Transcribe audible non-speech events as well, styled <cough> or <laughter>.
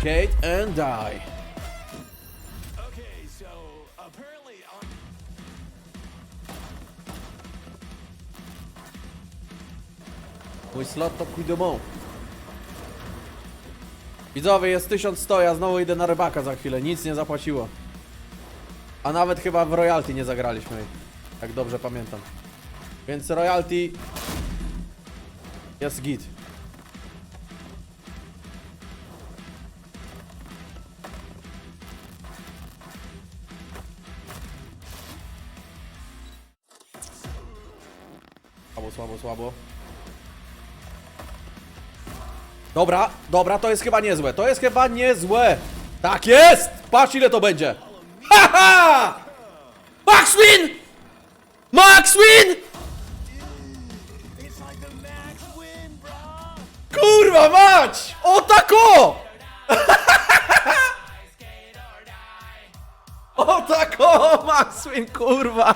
Skate and on Mój slot to Quidomont. Widzowie, jest 1100, ja znowu idę na rybaka za chwilę, nic nie zapłaciło. A nawet chyba w royalty nie zagraliśmy, jak dobrze pamiętam. Więc royalty jest git. Słabo, słabo, słabo. Dobra, dobra, to jest chyba niezłe. To jest chyba niezłe. Tak jest! Patrz ile to będzie. Haha! Max win! Max win! Kurwa mać! O tako! O <laughs> tako! Max win, kurwa!